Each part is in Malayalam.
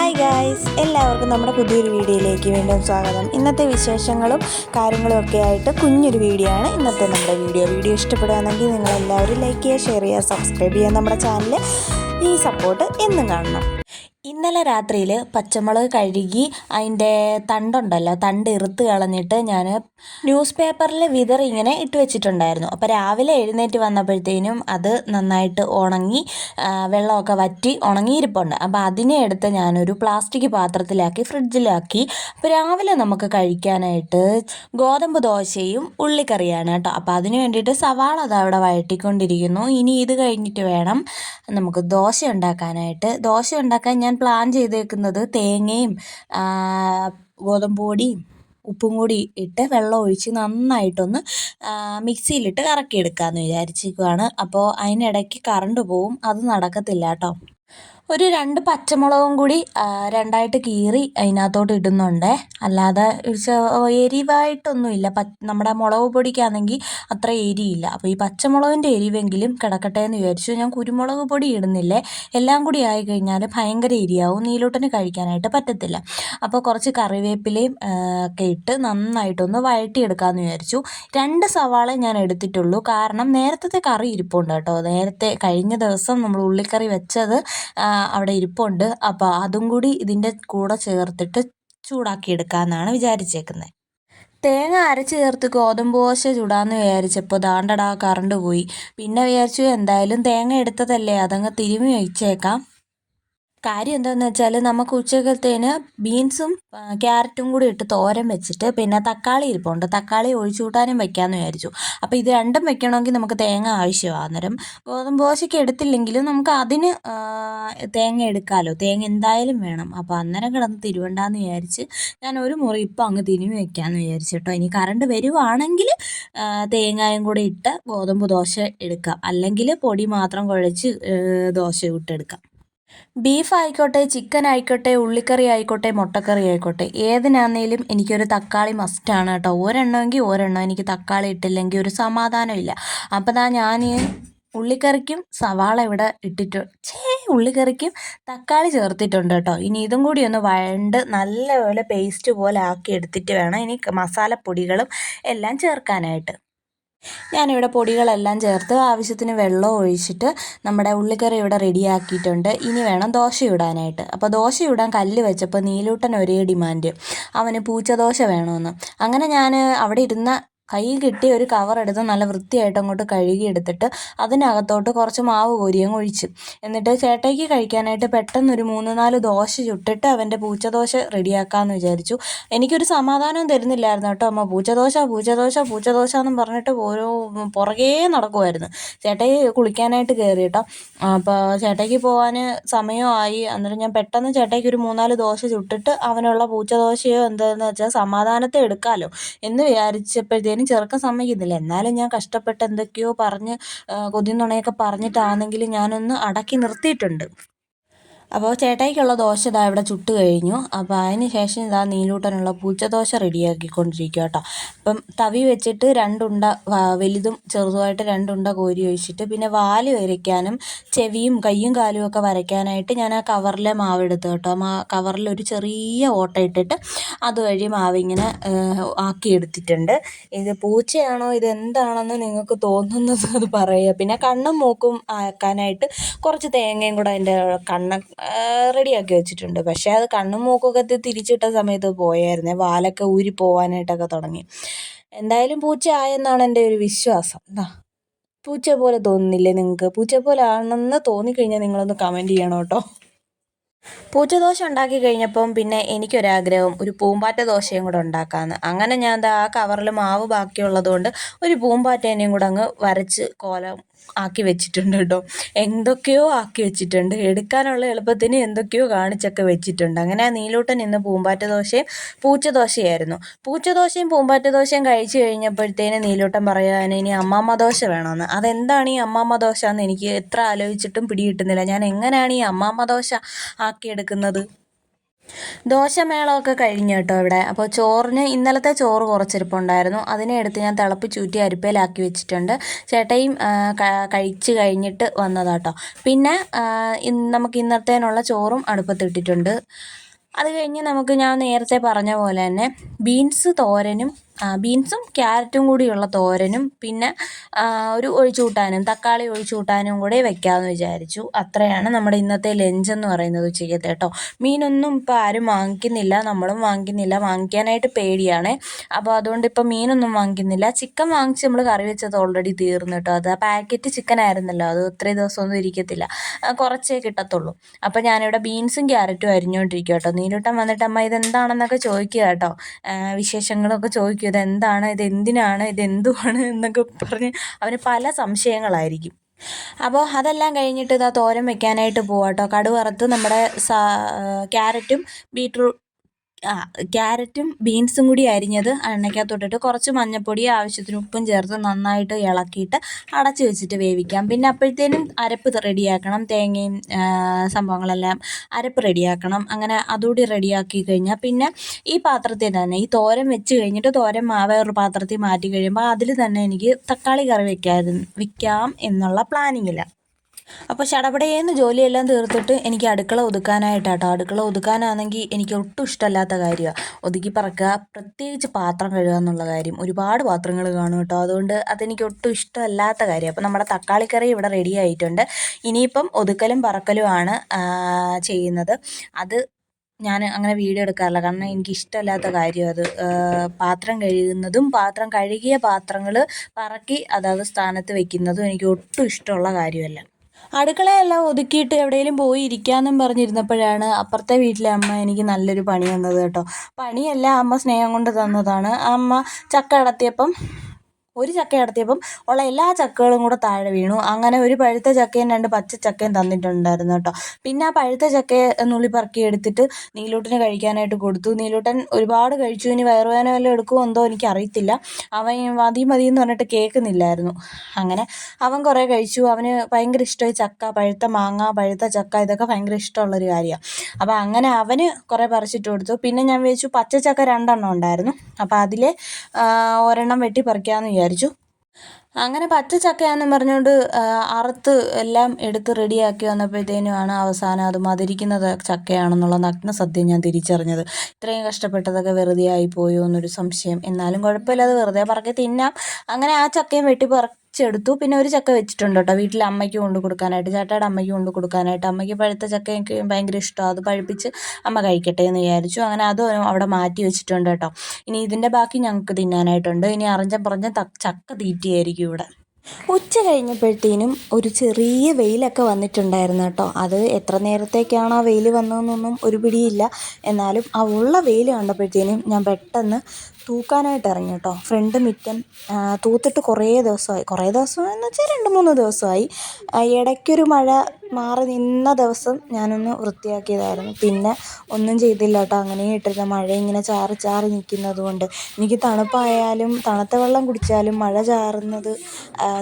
ഹായ് ഗായ്സ് എല്ലാവർക്കും നമ്മുടെ പുതിയൊരു വീഡിയോയിലേക്ക് വീണ്ടും സ്വാഗതം. ഇന്നത്തെ വിശേഷങ്ങളും കാര്യങ്ങളും ഒക്കെ ആയിട്ട് കുഞ്ഞൊരു വീഡിയോ ആണ്. ഇന്നത്തെ നമ്മുടെ വീഡിയോ. വീഡിയോ ഇഷ്ടപ്പെടുകയാണെങ്കിൽ നിങ്ങൾ എല്ലാവരും ലൈക്ക് ചെയ്യുക ഷെയർ ചെയ്യുക സബ്സ്ക്രൈബ് ചെയ്യുക നമ്മുടെ ചാനൽ ഈ സപ്പോർട്ട് എന്നും കാണണം. ഇന്നലെ രാത്രിയിൽ പച്ചമുളക് കഴുകി അതിന്റെ തണ്ടുണ്ടല്ലോ തണ്ട് ഇറുത്ത് കളഞ്ഞിട്ട് ഞാൻ ന്യൂസ് പേപ്പറിൽ വിതറി ഇങ്ങനെ ഇട്ട് വെച്ചിട്ടുണ്ടായിരുന്നു. അപ്പോൾ രാവിലെ എഴുന്നേറ്റ് വന്നപ്പോഴത്തേനും അത് നന്നായിട്ട് ഉണങ്ങി വെള്ളമൊക്കെ വറ്റി ഉണങ്ങിയിരിപ്പുണ്ട്. അപ്പോൾ അതിനെ എടുത്ത് ഞാനൊരു പ്ലാസ്റ്റിക് പാത്രത്തിലാക്കി ഫ്രിഡ്ജിലാക്കി. അപ്പോൾ രാവിലെ നമുക്ക് കഴിക്കാനായിട്ട് ഗോതമ്പ് ദോശയും ഉള്ളിക്കറിയാണ് കേട്ടോ. അപ്പോൾ അതിന് വേണ്ടിയിട്ട് സവാള അത് അവിടെ വഴറ്റിക്കൊണ്ടിരിക്കുന്നു. ഇനി ഇത് കഴിഞ്ഞിട്ട് വേണം നമുക്ക് ദോശ ഉണ്ടാക്കാനായിട്ട്. ദോശ ഉണ്ടാക്കാൻ ഞാൻ പ്ലാൻ ചെയ്തേക്കുന്നത് തേങ്ങയും ഗോതമ്പ് പൊടിയും ഉപ്പും കൂടി ഇട്ട് വെള്ളം ഒഴിച്ച് നന്നായിട്ടൊന്ന് മിക്സിയിലിട്ട് കറക്കിയെടുക്കാമെന്ന് വിചാരിച്ചിരിക്കുകയാണ് അപ്പോൾ അതിനിടയ്ക്ക് കറണ്ട് പോവും. അത് നടക്കത്തില്ല കേട്ടോ. ഒരു രണ്ട് പച്ചമുളകും കൂടി രണ്ടായിട്ട് കീറി അതിനകത്തോട്ട് ഇടുന്നുണ്ട്. അല്ലാതെ എരിവായിട്ടൊന്നുമില്ല. നമ്മുടെ മുളക് പൊടിക്കാണെങ്കിൽ അത്ര എരിയില്ല. അപ്പോൾ ഈ പച്ചമുളകിന്റെ എരിവെങ്കിലും കിടക്കട്ടെ എന്ന് വിചാരിച്ചു. ഞാൻ കുരുമുളക് പൊടി ഇടുന്നില്ലേ? എല്ലാം കൂടി ആയി കഴിഞ്ഞാൽ ഭയങ്കര എരിയാവും. നീലോട്ടിന് കഴിക്കാനായിട്ട് പറ്റത്തില്ല. അപ്പോൾ കുറച്ച് കറിവേപ്പിലയും ഒക്കെ ഇട്ട് നന്നായിട്ടൊന്ന് വഴറ്റിയെടുക്കാമെന്ന് വിചാരിച്ചു. രണ്ട് സവാള ഞാൻ എടുത്തിട്ടുള്ളൂ. കാരണം നേരത്തെ കറി ഇരിപ്പുണ്ട് കേട്ടോ. നേരത്തെ കഴിഞ്ഞ ദിവസം നമ്മൾ ഉള്ളിക്കറി വെച്ചത് അവിടെ ഇരിപ്പുണ്ട്. അപ്പോൾ അതും കൂടി ഇതിന്റെ കൂടെ ചേർത്തിട്ട് ചൂടാക്കി എടുക്കാമെന്നാണ് വിചാരിച്ചേക്കുന്നത് തേങ്ങ അരച്ച് ചേർത്ത് ഗോതമ്പ് ദോശ ചുടാന്ന് വിചാരിച്ചപ്പോൾ ദാണ്ടടാ കറണ്ട് പോയി. പിന്നെ വിചാരിച്ചു എന്തായാലും തേങ്ങ എടുത്തതല്ലേ അതങ്ങ് തിരുമ്മി വെച്ചേക്കാം. കാര്യം എന്താണെന്ന് വെച്ചാൽ നമുക്ക് ഉച്ചക്കത്തേന് ബീൻസും ക്യാരറ്റും കൂടി ഇട്ട് തോരൻ വെച്ചിട്ട് പിന്നെ തക്കാളി ഇരിപ്പുണ്ട്. തക്കാളി ഒഴിച്ചു കൂട്ടാനും വെക്കാമെന്ന് വിചാരിച്ചു. അപ്പോൾ ഇത് രണ്ടും വെക്കണമെങ്കിൽ നമുക്ക് തേങ്ങ ആവശ്യമാണ് അന്നേരം. ഗോതമ്പ് ദോശയ്ക്ക് എടുത്തില്ലെങ്കിലും നമുക്ക് അതിന് തേങ്ങ എടുക്കാമല്ലോ തേങ്ങ എന്തായാലും വേണം. അപ്പോൾ അന്നേരം കിടന്ന് തിരുവണ്ടാന്ന് വിചാരിച്ച് ഞാൻ ഒരു മുറി ഇപ്പം അങ്ങ് തിരിഞ്ഞ് വെക്കാമെന്ന് വിചാരിച്ചു കേട്ടോ. ഇനി കറണ്ട് വരുവാണെങ്കിൽ തേങ്ങയും കൂടി ഇട്ട് ഗോതമ്പ് ദോശ എടുക്കാം. അല്ലെങ്കിൽ പൊടി മാത്രം കുഴച്ച് ദോശ ഇട്ടെടുക്കാം ബീഫ് ആയിക്കോട്ടെ ചിക്കൻ ആയിക്കോട്ടെ ഉള്ളിക്കറി ആയിക്കോട്ടെ മുട്ടക്കറി ആയിക്കോട്ടെ ഏതിനാന്നേലും എനിക്കൊരു തക്കാളി മസ്റ്റാണ് കേട്ടോ. ഒരെണ്ണമെങ്കിൽ ഒരെണ്ണം. എനിക്ക് തക്കാളി ഇട്ടില്ലെങ്കിൽ ഒരു സമാധാനമില്ല അപ്പോൾ ദാ ഞാൻ ഉള്ളിക്കറിക്കും സവാള ഇവിടെ ഇട്ടിട്ട് ഛേ ഉള്ളിക്കറിക്കും തക്കാളി ചേർത്തിട്ടുണ്ട് കേട്ടോ. ഇനി ഇതും കൂടി ഒന്ന് വഴണ്ട് നല്ലപോലെ പേസ്റ്റ് പോലെ ആക്കി എടുത്തിട്ട് വേണം ഇനി മസാലപ്പൊടികളും എല്ലാം ചേർക്കാനായിട്ട്. ഞാനിവിടെ പൊടികളെല്ലാം ചേർത്ത് ആവശ്യത്തിന് വെള്ളം ഒഴിച്ചിട്ട് നമ്മുടെ ഉള്ളിക്കറി ഇവിടെ റെഡിയാക്കിയിട്ടുണ്ട്. ഇനി വേണം ദോശ ഇടാനായിട്ട്. അപ്പോൾ ദോശ ഇടാൻ കല്ല് വെച്ചപ്പോൾ നീലൂട്ടൻ ഒരേ ഡിമാൻഡ്. അവന് പൂച്ചദോശ വേണമെന്ന് അങ്ങനെ ഞാൻ അവിടെ ഇരുന്ന കൈ കിട്ടിയ ഒരു കവർ എടുത്ത് നല്ല വൃത്തിയായിട്ട് അങ്ങോട്ട് കഴുകിയെടുത്തിട്ട് അതിനകത്തോട്ട് കുറച്ച് മാവ് കോരിയങ്ങ് ഒഴിച്ച്. എന്നിട്ട് ചേട്ടയ്ക്ക് കഴിക്കാനായിട്ട് പെട്ടെന്ന് ഒരു മൂന്ന് നാല് ദോശ ചുട്ടിട്ട് അവന്റെ പൂച്ചദോശ റെഡിയാക്കാമെന്ന് വിചാരിച്ചു. എനിക്കൊരു സമാധാനം തരുന്നില്ലായിരുന്നു കേട്ടോ അമ്മ. പൂച്ചദോശ പൂച്ചദോശ പൂച്ചദോശ എന്നും പറഞ്ഞിട്ട് ഓരോ പുറകേ നടക്കുമായിരുന്നു ചേട്ടയെ കുളിക്കാനായിട്ട് കയറി കേട്ടോ. അപ്പോൾ ചേട്ടയ്ക്ക് പോകാൻ സമയമായി. അന്നേരം ഞാൻ പെട്ടെന്ന് ചേട്ടയ്ക്ക് ഒരു മൂന്നാൽ ദോശ ചുട്ടിട്ട് അവനുള്ള പൂച്ചദോശയോ എന്താണെന്ന് വെച്ചാൽ സമാധാനത്തെ എടുക്കാമല്ലോ എന്ന് വിചാരിച്ചപ്പോഴത്തേനും ചെറുക്കൻ സമ്മതിക്കുന്നില്ല. എന്നാലും ഞാൻ കഷ്ടപ്പെട്ട് എന്തൊക്കെയോ പറഞ്ഞ് ആ, കൊതിയും നുണയൊക്കെ പറഞ്ഞിട്ടാണെങ്കിലും ഞാനൊന്ന് അടക്കി നിർത്തിയിട്ടുണ്ട്. അപ്പോൾ ചേട്ടായിക്കുള്ള ദോശ ഇതാ ഇവിടെ ചുട്ട് കഴിഞ്ഞു. അപ്പോൾ അതിന് ശേഷം ഇതാ നീലൂട്ടനുള്ള പൂച്ചദോശ റെഡിയാക്കിക്കൊണ്ടിരിക്കുക കേട്ടോ അപ്പം തവി വെച്ചിട്ട് രണ്ടുണ്ട വലുതും ചെറുതുമായിട്ട് രണ്ടുണ്ട കോരി ഒഴിച്ചിട്ട് പിന്നെ വാൽ വരയ്ക്കാനും ചെവിയും കയ്യും കാലും ഒക്കെ വരയ്ക്കാനായിട്ട് ഞാൻ ആ കവറിലെ മാവ് എടുത്തു കേട്ടോ. മാ കവറിൽ ഒരു ചെറിയ ഓട്ട ഇട്ടിട്ട് അതുവഴി മാവിങ്ങനെ ആക്കിയെടുത്തിട്ടുണ്ട്. ഇത് പൂച്ചയാണോ? ഇത് എന്താണെന്ന് നിങ്ങൾക്ക് തോന്നുന്നത് അത് പറയുക. പിന്നെ കണ്ണും മൂക്കും ആക്കാനായിട്ട് കുറച്ച് തേങ്ങയും കൂടെ അതിന്റെ കണ്ണ റെഡിയാക്കി വെച്ചിട്ടുണ്ട്. പക്ഷേ അത് കണ്ണും മൂക്കൊക്കെ തിരിച്ചിട്ട സമയത്ത് പോയായിരുന്നേ. വാലൊക്കെ ഊരി പോവാനായിട്ടൊക്കെ തുടങ്ങി. എന്തായാലും പൂച്ച ആയെന്നാണ് എന്റെ ഒരു വിശ്വാസം. എന്താ പൂച്ച പോലെ തോന്നുന്നില്ലേ നിങ്ങൾക്ക്? പൂച്ച പോലെ ആണെന്ന് തോന്നിക്കഴിഞ്ഞാൽ നിങ്ങളൊന്ന് കമന്റ് ചെയ്യണം കേട്ടോ. പൂച്ചദോശ ഉണ്ടാക്കി കഴിഞ്ഞപ്പം പിന്നെ എനിക്കൊരാഗ്രഹം ഒരു പൂമ്പാറ്റ ദോശയും കൂടെ ഉണ്ടാക്കാമെന്ന് അങ്ങനെ ഞാൻ ആ കവറിൽ മാവ് ബാക്കിയുള്ളതുകൊണ്ട് ഒരു പൂമ്പാറ്റേനെയും കൂടെ അങ്ങ് വരച്ച് കോലം ആക്കി വെച്ചിട്ടുണ്ട് കേട്ടോ. എന്തൊക്കെയോ ആക്കി വെച്ചിട്ടുണ്ട്. എടുക്കാനുള്ള എളുപ്പത്തിന് എന്തൊക്കെയോ കാണിച്ചൊക്കെ വെച്ചിട്ടുണ്ട്. അങ്ങനെ നീലൂട്ടൻ ഇന്ന് പൂമ്പാറ്റ ദോശയും പൂച്ചദോശയായിരുന്നു. പൂച്ചദോശയും പൂമ്പാറ്റ ദോശയും കഴിച്ചു കഴിഞ്ഞപ്പോഴത്തേന് നീലൂട്ടൻ പറയാൻ ഇനി അമ്മാമ്മ ദോശ വേണമെന്ന് അതെന്താണ് ഈ അമ്മാമ്മ ദോശ എന്ന് എനിക്ക് എത്ര ആലോചിച്ചിട്ടും പിടികിട്ടുന്നില്ല. ഞാൻ എങ്ങനെയാണ് ഈ അമ്മാമ്മ ദോശ ആക്കിയെടുക്കുന്നത്? ദോശമേളമൊക്കെ കഴിഞ്ഞു കേട്ടോ ഇവിടെ. അപ്പോൾ ചോറിന് ഇന്നലത്തെ ചോറ് കുറച്ചിരിപ്പുണ്ടായിരുന്നു. അതിനെ എടുത്ത് ഞാൻ തിളപ്പ് ചൂറ്റി അരിപ്പയിലാക്കി വെച്ചിട്ടുണ്ട്. ചേട്ടയും കഴിച്ച് കഴിഞ്ഞിട്ട് വന്നതാട്ടോ പിന്നെ നമുക്ക് ഇന്നത്തേനുള്ള ചോറും അടുപ്പത്തിട്ടിട്ടുണ്ട് അത് കഴിഞ്ഞ് നമുക്ക് ഞാൻ നേരത്തെ പറഞ്ഞ പോലെ തന്നെ ബീൻസ് തോരനും ബീൻസും ക്യാരറ്റും കൂടിയുള്ള തോരനും പിന്നെ ഒരു ഒഴിച്ചുകൂട്ടാനും തക്കാളി ഒഴിച്ചുകൂട്ടാനും കൂടെ വെക്കാമെന്ന് വിചാരിച്ചു. അത്രയാണ് നമ്മുടെ ഇന്നത്തെ ലഞ്ച് എന്ന് പറയുന്നത് ഉച്ചയ്ക്കത്തെ കേട്ടോ. മീനൊന്നും ഇപ്പോൾ ആരും വാങ്ങിക്കുന്നില്ല നമ്മളും വാങ്ങിക്കുന്നില്ല. വാങ്ങിക്കാനായിട്ട് പേടിയാണ്. അപ്പോൾ അതുകൊണ്ട് ഇപ്പോൾ മീനൊന്നും വാങ്ങിക്കുന്നില്ല. ചിക്കൻ വാങ്ങിച്ച് നമ്മൾ കറി വെച്ചത് ഓൾറെഡി തീർന്നു കേട്ടോ. അത് ആ പാക്കറ്റ് ചിക്കൻ ആയിരുന്നല്ലോ. അത് ഇത്രയും ദിവസമൊന്നും ഇരിക്കത്തില്ല. കുറച്ചേ കിട്ടത്തുള്ളൂ. അപ്പോൾ ഞാനിവിടെ ബീൻസും ക്യാരറ്റും അരിഞ്ഞുകൊണ്ടിരിക്കും കേട്ടോ. നീരൂട്ടം വന്നിട്ട് അമ്മ ഇതെന്താണെന്നൊക്കെ ചോദിക്കുക കേട്ടോ. വിശേഷങ്ങളൊക്കെ ചോദിക്കുക ഇതെന്താണ് ഇതെന്തിനാണ് ഇതെന്തുവാണ് എന്നൊക്കെ പറഞ്ഞ് അവന് പല സംശയങ്ങളായിരിക്കും. അപ്പോൾ അതെല്ലാം കഴിഞ്ഞിട്ട് ഇതാ തോരൻ വെക്കാനായിട്ട് പോവാം കേട്ടോ കടുവറുത്ത് നമ്മുടെ ക്യാരറ്റും ആ ക്യാരറ്റും ബീൻസും കൂടി അരിഞ്ഞത് എണ്ണയ്ക്കകത്തോട്ടിട്ട് കുറച്ച് മഞ്ഞൾപ്പൊടി ആവശ്യത്തിന് ഉപ്പും ചേർത്ത് നന്നായിട്ട് ഇളക്കിയിട്ട് അടച്ച് വെച്ചിട്ട് വേവിക്കാം. പിന്നെ അപ്പോഴത്തേനും അരപ്പ് റെഡിയാക്കണം. തേങ്ങയും സംഭവങ്ങളെല്ലാം അരപ്പ് റെഡിയാക്കണം. അങ്ങനെ അതുകൂടി റെഡിയാക്കി കഴിഞ്ഞാൽ പിന്നെ ഈ പാത്രത്തിൽ തന്നെ ഈ തോരൻ വെച്ച് കഴിഞ്ഞിട്ട് തോരൻ വേറൊരു പാത്രത്തിൽ മാറ്റി കഴിയുമ്പോൾ അതിൽ തന്നെ എനിക്ക് തക്കാളി കറി വെക്കാൻ വിൽക്കാം എന്നുള്ള പ്ലാനിങ്ങിലാണ് അപ്പോൾ ചടപടയെന്ന് ജോലിയെല്ലാം തീർത്തിട്ട് എനിക്ക് അടുക്കള ഒതുക്കാനായിട്ടാട്ടോ. അടുക്കള ഒതുക്കാനാണെങ്കിൽ എനിക്ക് ഒട്ടും ഇഷ്ടമല്ലാത്ത കാര്യമാണ് ഒതുക്കി പറക്കുക പ്രത്യേകിച്ച് പാത്രം കഴുകുക എന്നുള്ള കാര്യം. ഒരുപാട് പാത്രങ്ങൾ കാണും കേട്ടോ. അതുകൊണ്ട് അതെനിക്ക് ഒട്ടും ഇഷ്ടമല്ലാത്ത കാര്യം അപ്പോൾ നമ്മുടെ തക്കാളിക്കറി ഇവിടെ റെഡി ആയിട്ടുണ്ട്. ഇനിയിപ്പം ഒതുക്കലും പറക്കലുമാണ് ചെയ്യുന്നത്. അത് ഞാൻ അങ്ങനെ വീഡിയോ എടുക്കാറില്ല. കാരണം എനിക്ക് ഇഷ്ടമല്ലാത്ത കാര്യം അത്. പാത്രം കഴുകുന്നതും പാത്രം കഴുകിയ പാത്രങ്ങൾ പറക്കി അതാത് സ്ഥാനത്ത് വെക്കുന്നതും എനിക്ക് ഒട്ടും ഇഷ്ടമുള്ള കാര്യമല്ല. അടുക്കളയെല്ലാം ഒതുക്കിയിട്ട് എവിടെയെങ്കിലും പോയി ഇരിക്കാമെന്നും പറഞ്ഞിരുന്നപ്പോഴാണ് അപ്പുറത്തെ വീട്ടിലെ അമ്മ എനിക്ക് നല്ലൊരു പണി തന്നത് കേട്ടോ. പണിയല്ല അമ്മ സ്നേഹം കൊണ്ട് തന്നതാണ്. അമ്മ ചക്ക അടത്തിയപ്പം ഒരു ചക്ക അടത്തിയപ്പം ഉള്ള എല്ലാ ചക്കകളും കൂടെ താഴെ വീണു. അങ്ങനെ ഒരു പഴുത്ത ചക്കയും രണ്ട് പച്ച ചക്കയും തന്നിട്ടുണ്ടായിരുന്നു കേട്ടോ. പിന്നെ ആ പഴുത്ത ചക്ക നുള്ളി പറക്കി എടുത്തിട്ട് നീലൂട്ടന് കഴിക്കാനായിട്ട് കൊടുത്തു. നീലൂട്ടൻ ഒരുപാട് കഴിച്ചു. ഇനി വയറുവേദന വല്ലതും എടുക്കുമോ എന്തോ എനിക്കറിയത്തില്ല. അവൻ മതി മതി എന്ന് പറഞ്ഞിട്ട് കേൾക്കുന്നില്ലായിരുന്നു. അങ്ങനെ അവൻ കുറേ കഴിച്ചു. അവന് ഭയങ്കര ഇഷ്ടമായി ചക്ക പഴുത്ത മാങ്ങ പഴുത്ത ചക്ക ഇതൊക്കെ ഭയങ്കര ഇഷ്ടമുള്ളൊരു കാര്യമാണ്. അപ്പോൾ അങ്ങനെ അവന് കുറേ പറിച്ചിട്ട് കൊടുത്തു. പിന്നെ ഞാൻ വിചാരിച്ചു പച്ച ചക്ക രണ്ടെണ്ണം ഉണ്ടായിരുന്നു. അപ്പോൾ അതിലെ ഒരെണ്ണം വെട്ടി പറിക്കാമെന്ന് വിചാരിച്ചു. അങ്ങനെ പച്ച ചക്കയാന്ന് പറഞ്ഞുകൊണ്ട് അറുത്ത് എല്ലാം എടുത്ത് റെഡിയാക്കി വന്നപ്പോഴത്തേനുമാണ് അവസാനം അത് മതിരിക്കുന്നത് ചക്കയാണെന്നുള്ള നഗ്ന സത്യം ഞാൻ തിരിച്ചറിഞ്ഞത്. ഇത്രയും കഷ്ടപ്പെട്ടതൊക്കെ വെറുതെ പോയോ എന്നൊരു സംശയം. എന്നാലും കുഴപ്പമില്ല അത് വെറുതെ പറക്കി തിന്നാം. അങ്ങനെ ആ ചക്കയും വെട്ടി പറിച്ചെടുത്തു പിന്നെ ഒരു ചക്ക വെച്ചിട്ടുണ്ട് കേട്ടോ. വീട്ടിൽ അമ്മയ്ക്ക് കൊണ്ട് കൊടുക്കാനായിട്ട് ചേട്ടയുടെ അമ്മയ്ക്ക് കൊണ്ട് കൊടുക്കാനായിട്ട്. അമ്മയ്ക്ക് പഴുത്ത ചക്ക എനിക്ക് ഭയങ്കര ഇഷ്ടമാണ് അത് പഴുപ്പിച്ച് അമ്മ കഴിക്കട്ടെ എന്ന് വിചാരിച്ചു. അങ്ങനെ അതും അവിടെ മാറ്റി വെച്ചിട്ടുണ്ട് കേട്ടോ. ഇനി ഇതിന്റെ ബാക്കി ഞങ്ങൾക്ക് തിന്നാനായിട്ടുണ്ട്. ഇനി അറിഞ്ഞ പറഞ്ഞ ചക്ക തീറ്റിയായിരിക്കും ഇവിടെ. ഉച്ച കഴിഞ്ഞപ്പോഴത്തേനും ഒരു ചെറിയ വെയിലൊക്കെ വന്നിട്ടുണ്ടായിരുന്നു കേട്ടോ. അത് എത്ര നേരത്തേക്കാണ് ആ വെയിൽ വന്നതെന്നൊന്നും ഒരു പിടിയില്ല. എന്നാലും ആ ഉള്ള വെയിൽ കണ്ടപ്പോഴത്തേനും ഞാൻ പെട്ടെന്ന് തൂക്കാനായിട്ട് ഇറങ്ങി കേട്ടോ ഫ്രണ്ട് മിറ്റം തൂത്തിട്ട് കുറേ ദിവസമായി. കുറേ ദിവസം എന്ന് വെച്ചാൽ രണ്ട് മൂന്ന് ദിവസമായി. ഇടയ്ക്കൊരു മഴ മാറി നിന്ന ദിവസം ഞാനൊന്ന് വൃത്തിയാക്കിയതായിരുന്നു. പിന്നെ ഒന്നും ചെയ്തില്ല കേട്ടോ. അങ്ങനെ ഇട്ടിരുന്ന മഴ ഇങ്ങനെ ചാറി ചാറി നിൽക്കുന്നത് കൊണ്ട്. എനിക്ക് തണുപ്പായാലും തണുത്ത വെള്ളം കുടിച്ചാലും മഴ ചാറുന്നത്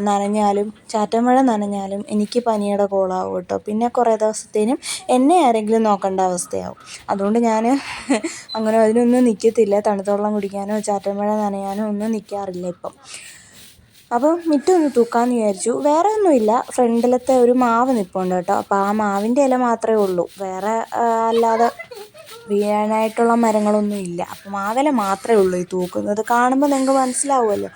നനഞ്ഞാലും ചാറ്റമഴ നനഞ്ഞാലും എനിക്ക് പനിയുടെ കോളാവും കേട്ടോ. പിന്നെ കുറേ ദിവസത്തേനും എന്നെ ആരെങ്കിലും നോക്കേണ്ട അവസ്ഥയാവും. അതുകൊണ്ട് ഞാൻ അങ്ങനെ അതിനൊന്നും നിൽക്കത്തില്ല തണുത്ത വെള്ളം കുടിക്കാനോ ചാറ്റമഴ നനയാനോ ഒന്നും നിൽക്കാറില്ല ഇപ്പം. അപ്പോൾ മിറ്റൊന്ന് തൂക്കാമെന്ന് വിചാരിച്ചു. വേറെ ഒന്നുമില്ല. ഫ്രണ്ടിലത്തെ ഒരു മാവ് നിൽപ്പുണ്ട് കേട്ടോ. അപ്പോൾ ആ മാവിന്റെ ഇല മാത്രമേ ഉള്ളൂ. വേറെ അല്ലാതെ വീഴാനായിട്ടുള്ള മരങ്ങളൊന്നും ഇല്ല. അപ്പം മാവില മാത്രമേ ഉള്ളൂ ഈ തൂക്കുന്നത്. കാണുമ്പോൾ നിങ്ങൾക്ക് മനസ്സിലാവുമല്ലോ.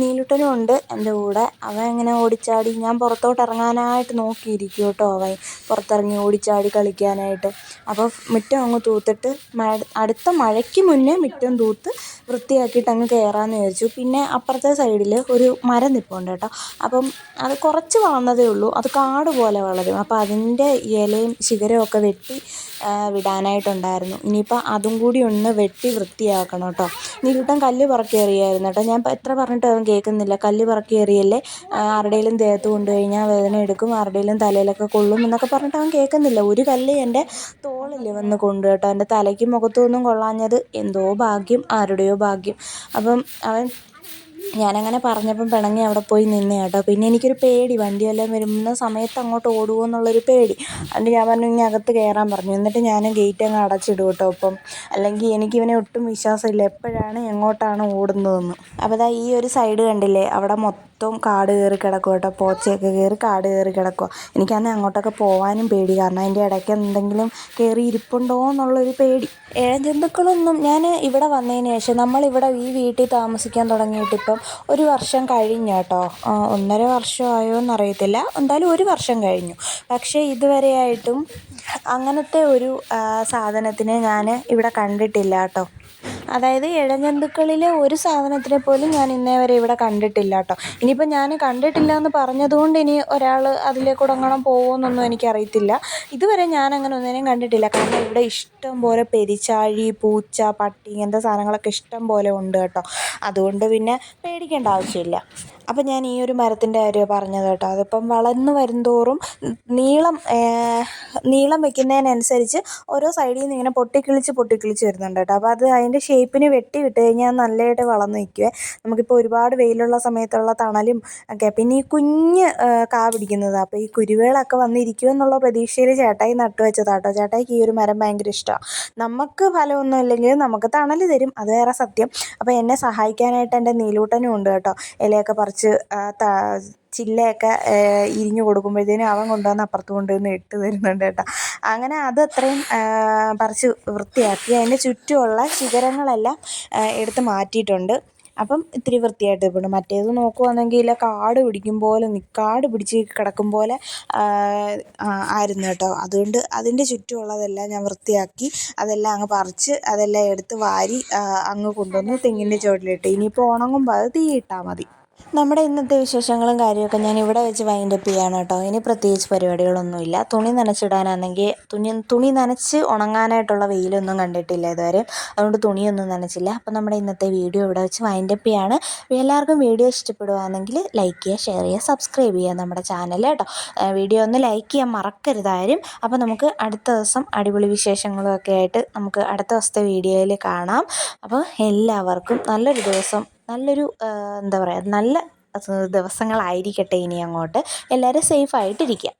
നീലുട്ടനും ഉണ്ട് എന്റെ കൂടെ. അവൻ ഇങ്ങനെ ഓടിച്ചാടി? ഞാൻ പുറത്തോട്ട് ഇറങ്ങാനായിട്ട് നോക്കിയിരിക്കും കേട്ടോ അവൻ. പുറത്തിറങ്ങി ഓടിച്ചാടി കളിക്കാനായിട്ട്. അപ്പോൾ മുറ്റം അങ്ങ് തൂത്തിട്ട് അടുത്ത മഴയ്ക്ക് മുന്നേ മുറ്റം തൂത്ത് വൃത്തിയാക്കിയിട്ട് അങ്ങ് കയറാമെന്ന് വിചാരിച്ചു. പിന്നെ അപ്പുറത്തെ സൈഡിൽ ഒരു മരം നിൽപ്പുണ്ട് കേട്ടോ. അപ്പം അത് കുറച്ച് വളർന്നതേ ഉള്ളൂ. അത് കാട് പോലെ വളരും. അപ്പോൾ അതിന്റെ ഇലയും ശിഖരവും ഒക്കെ വെട്ടി വിടാനായിട്ടുണ്ടായിരുന്നു. ഇനിയിപ്പോൾ അതും കൂടി ഒന്ന് വെട്ടി വൃത്തിയാക്കണം കേട്ടോ. നീലൂട്ടൻ കല്ല് പറക്കി എറിയായിരുന്നു കേട്ടോ. ഞാൻ എത്ര പറഞ്ഞിട്ട് അവൻ കേൾക്കുന്നില്ല. കല്ല് പറക്കി എറിയല്ലേ? ആരുടെയെങ്കിലും ദേഹത്ത് കൊണ്ടുകഴിഞ്ഞാൽ വേദന എടുക്കും ആരുടെയെങ്കിലും തലയിലൊക്കെ കൊള്ളും എന്നൊക്കെ പറഞ്ഞിട്ട് അവൻ കേൾക്കുന്നില്ല. ഒരു കല്ല് എന്റെ തോളിൽ വന്ന് കൊണ്ടു കേട്ടോ. എന്റെ തലയ്ക്കും മുഖത്തും കൊള്ളാഞ്ഞത് എന്തോ ഭാഗ്യം ആരുടെയോ ഭാഗ്യം. അപ്പം അവൻ ഞാനങ്ങനെ പറഞ്ഞപ്പം പിണങ്ങി അവിടെ പോയി നിന്ന് കേട്ടോ. പിന്നെ എനിക്കൊരു പേടി വണ്ടി വല്ലതും വരുന്ന സമയത്ത് അങ്ങോട്ട് ഓടുമോ എന്നുള്ളൊരു പേടി. അതുകൊണ്ട് ഞാൻ പറഞ്ഞു ഇനി അകത്ത് കയറാൻ പറഞ്ഞു. എന്നിട്ട് ഞാൻ ഗേറ്റ് അങ്ങ് അടച്ചിടും കേട്ടോ അപ്പം. അല്ലെങ്കിൽ എനിക്ക് ഇവനെ ഒട്ടും വിശ്വാസമില്ല എപ്പോഴാണ് എങ്ങോട്ടാണ് ഓടുന്നതെന്ന്. അപ്പോൾ ഈ ഒരു സൈഡ് കണ്ടില്ലേ അവിടെ മൊത്തം കാട് കയറി കിടക്കും കേട്ടോ. പോച്ചയൊക്കെ കയറി കാട് കയറി കിടക്കുക എനിക്കന്ന് അങ്ങോട്ടൊക്കെ പോകാനും പേടി. കാരണം അതിന്റെ ഇടയ്ക്ക് എന്തെങ്കിലും കയറി ഇരിപ്പുണ്ടോ എന്നുള്ളൊരു പേടി. ഇഴജന്തുക്കളൊന്നും ഞാൻ ഇവിടെ വന്നതിന് ശേഷം നമ്മളിവിടെ ഈ വീട്ടിൽ താമസിക്കാൻ തുടങ്ങിയിട്ട് ഇപ്പം ഒരു വർഷം കഴിഞ്ഞു കേട്ടോ. ഒന്നര വർഷമായോ എന്നറിയത്തില്ല. എന്തായാലും ഒരു വർഷം കഴിഞ്ഞു. പക്ഷേ ഇതുവരെയായിട്ടും അങ്ങനത്തെ ഒരു സാധനത്തിനെ ഞാൻ ഇവിടെ കണ്ടിട്ടില്ല കേട്ടോ. അതായത് ഇഴജന്തുക്കളിലെ ഒരു സാധനത്തിനെ പോലും ഞാൻ ഇന്നേ വരെ ഇവിടെ കണ്ടിട്ടില്ല കേട്ടോ ഇനിയിപ്പോൾ ഞാൻ കണ്ടിട്ടില്ല എന്ന് പറഞ്ഞതുകൊണ്ട് ഇനി ഒരാൾ അതിലേക്ക് ഉടങ്ങണം പോകുമെന്നൊന്നും എനിക്കറിയത്തില്ല. ഇതുവരെ ഞാൻ അങ്ങനെ ഒന്നിനെയും കണ്ടിട്ടില്ല. കാരണം ഇവിടെ ഇഷ്ടം പോലെ പെരിച്ചാഴി പൂച്ച പട്ടി ഇങ്ങനത്തെ സാധനങ്ങളൊക്കെ ഇഷ്ടം പോലെ ഉണ്ട് കേട്ടോ. അതുകൊണ്ട് പിന്നെ പേടിക്കേണ്ട ആവശ്യമില്ല. അപ്പം ഞാൻ ഈ ഒരു മരത്തിന്റെ കാര്യമാണ് പറഞ്ഞത് കേട്ടോ. അതിപ്പം വളർന്നു വരുന്തോറും നീളം നീളം വെക്കുന്നതിനനുസരിച്ച് ഓരോ സൈഡിൽ നിന്ന് ഇങ്ങനെ പൊട്ടിക്കിളിച്ച് പൊട്ടിക്കിളിച്ച് വരുന്നുണ്ട് കേട്ടോ. അപ്പോൾ അത് അതിന്റെ ഷേപ്പിന് വെട്ടി വിട്ട് കഴിഞ്ഞാൽ നല്ലതായിട്ട് വളർന്ന് നിൽക്കുവേ നമുക്കിപ്പോൾ ഒരുപാട് വെയിലുള്ള സമയത്തുള്ള തണലും ഒക്കെ. പിന്നെ ഈ കുഞ്ഞ് കാ പിടിക്കുന്നത്. അപ്പോൾ ഈ കുരുവികളൊക്കെ വന്നിരിക്കും എന്നുള്ള പ്രതീക്ഷയിൽ ചേട്ടായി നട്ടു വെച്ചതാണ് കേട്ടോ. ചേട്ടായിക്ക് ഈ ഒരു മരം ഭയങ്കര ഇഷ്ടമാണ് നമുക്ക് ഫലമൊന്നും ഇല്ലെങ്കിലും നമുക്ക് തണൽ തരും. അത് വേറെ സത്യം. അപ്പോൾ എന്നെ സഹായിക്കാനായിട്ട് എന്റെ നീലൂട്ടനും ഉണ്ട് കേട്ടോ. ഇലയൊക്കെ ത ചില്ലയൊക്കെ ഇരിഞ്ഞു കൊടുക്കുമ്പോഴത്തേനും അവൻ കൊണ്ടുവന്ന് അപ്പുറത്ത് കൊണ്ടുവന്ന് ഇട്ട് തരുന്നുണ്ട് കേട്ടോ. അങ്ങനെ അത് അത്രയും പറിച്ച് വൃത്തിയാക്കി. അതിന്റെ ചുറ്റുമുള്ള ശിഖരങ്ങളെല്ലാം എടുത്ത് മാറ്റിയിട്ടുണ്ട്. അപ്പം ഇത്തിരി വൃത്തിയായിട്ട് ഇപ്പോൾ മറ്റേത് നോക്കുവാണെങ്കിൽ കാട് പിടിക്കും പോലെ കാട് പിടിച്ച് കിടക്കും പോലെ ആയിരുന്നു കേട്ടോ. അതുകൊണ്ട് അതിന്റെ ചുറ്റുമുള്ളതെല്ലാം ഞാൻ വൃത്തിയാക്കി അതെല്ലാം അങ്ങ് പറിച്ച് അതെല്ലാം എടുത്ത് വാരി അങ്ങ് കൊണ്ടുവന്ന് തെങ്ങിന്റെ ചുവട്ടിലിട്ട്. ഇനിയിപ്പോൾ ഉണങ്ങുമ്പോൾ അത് തീയിട്ടാൽ മതി. നമ്മുടെ ഇന്നത്തെ വിശേഷങ്ങളും കാര്യമൊക്കെ ഞാൻ ഇവിടെ വെച്ച് വൈൻഡപ്പ് ചെയ്യാണ് കേട്ടോ. ഇനി പ്രത്യേകിച്ച് പരിപാടികളൊന്നുമില്ല. തുണി നനച്ചിടാനാണെങ്കിൽ തുണി തുണി നനച്ച് ഉണങ്ങാനായിട്ടുള്ള വെയിലൊന്നും കണ്ടിട്ടില്ല ഇതുവരെ. അതുകൊണ്ട് തുണിയൊന്നും നനച്ചില്ല. അപ്പോൾ നമ്മുടെ ഇന്നത്തെ വീഡിയോ ഇവിടെ വെച്ച് വൈൻഡപ്പ് ചെയ്യാണ്. എല്ലാവർക്കും വീഡിയോ ഇഷ്ടപ്പെടുകയാണെങ്കിൽ ലൈക്ക് ചെയ്യുക ഷെയർ ചെയ്യുക സബ്സ്ക്രൈബ് ചെയ്യുക നമ്മുടെ ചാനൽ കേട്ടോ. വീഡിയോ ഒന്ന് ലൈക്ക് ചെയ്യാൻ മറക്കരുതാരും അപ്പോൾ നമുക്ക് അടുത്ത ദിവസം അടിപൊളി വിശേഷങ്ങളും ഒക്കെ ആയിട്ട് നമുക്ക് അടുത്ത ദിവസത്തെ വീഡിയോയിൽ കാണാം. അപ്പോൾ എല്ലാവർക്കും നല്ലൊരു ദിവസം നല്ലൊരു എന്താ പറയുക നല്ല ദിവസങ്ങളായിരിക്കട്ടെ ഇനി അങ്ങോട്ട്. എല്ലാവരും സേഫായിട്ടിരിക്കുക